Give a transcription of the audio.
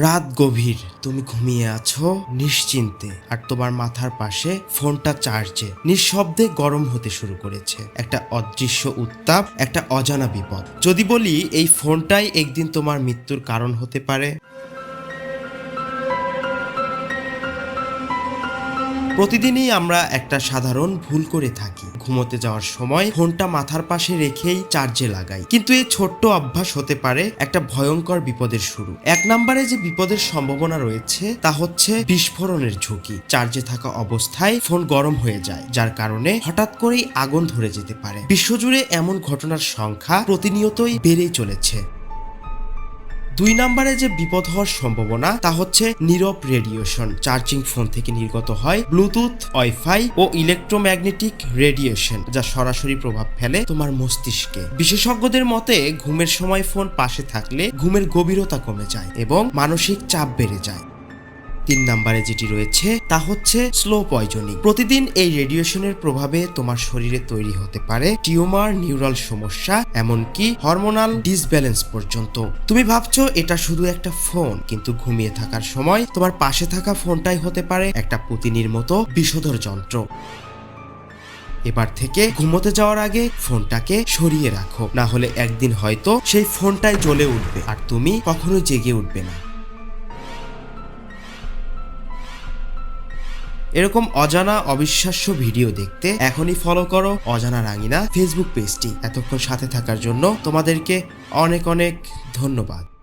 রাত গভীর, তুমি ঘুমিয়ে আছো নিশ্চিন্তে। আর তোমার মাথার পাশে ফোনটা চার্জে। নিঃশব্দে গরম হতে শুরু করেছে। একটা অদৃশ্য উত্তাপ, একটা অজানা বিপদ। যদি বলি, এই ফোনটাই একদিন তোমার মৃত্যুর কারণ হতে পারে। প্রতিদিনই আমরা একটা সাধারণ ভুল করে থাকি। ঘুমোতে যাওয়ার সময় ফোনটা মাথার পাশে রেখেই চার্জে লাগাই। কিন্তু এই ছোট্ট অভ্যাস হতে পারে একটা ভয়ঙ্কর বিপদের শুরু। এক নম্বরে যে বিপদের সম্ভাবনা রয়েছে, তা হচ্ছে বিস্ফোরণের ঝুঁকি। চার্জে থাকা অবস্থায় ফোন গরম হয়ে যায়, যার কারণে হঠাৎ করেই আগুন ধরে যেতে পারে। বিশ্বজুড়ে এমন ঘটনার সংখ্যা প্রতিনিয়তই বেড়েই চলেছে। দুই নম্বরে যে বিপদ হওয়ার সম্ভাবনা, তা হচ্ছে নীরব রেডিয়েশন। চার্জিং ফোন থেকে নির্গত হয় ব্লুটুথ, ওয়াইফাই ও ইলেকট্রোম্যাগনেটিক রেডিয়েশন, যা সরাসরি প্রভাব ফেলে তোমার মস্তিষ্কে। বিশেষজ্ঞদের মতে, ঘুমের সময় ফোন পাশে থাকলে ঘুমের গভীরতা কমে যায় এবং মানসিক চাপ বেড়ে যায়। তিন নাম্বারে যেটি রয়েছে, তা হচ্ছে স্লো পয়জনিং প্রতিদিন এই রেডিয়েশনের প্রভাবে তোমার শরীরে তৈরি হতে পারে টিউমার, নিউরাল সমস্যা, এমনকি হরমোনাল ডিসব্যালেন্স পর্যন্ত। তুমি ভাবছ এটা শুধু একটা ফোন কিন্তু ঘুমিয়ে থাকার সময় তোমার পাশে থাকা ফোনটাই হতে পারে একটা পুতিনির মতো বিষধর যন্ত্র। এবার থেকে ঘুমোতে যাওয়ার আগে ফোনটাকে সরিয়ে রাখো। না হলে একদিন হয়তো সেই ফোনটাই জ্বলে উঠবে, আর তুমি কখনো জেগে উঠবে না। এরকম অজানা অবিশ্বাস্য ভিডিও দেখতে এখনই ফলো করো অজানা রাঙিনা ফেসবুক পেজটি এতক্ষণ সাথে থাকার জন্য তোমাদেরকে অনেক অনেক ধন্যবাদ।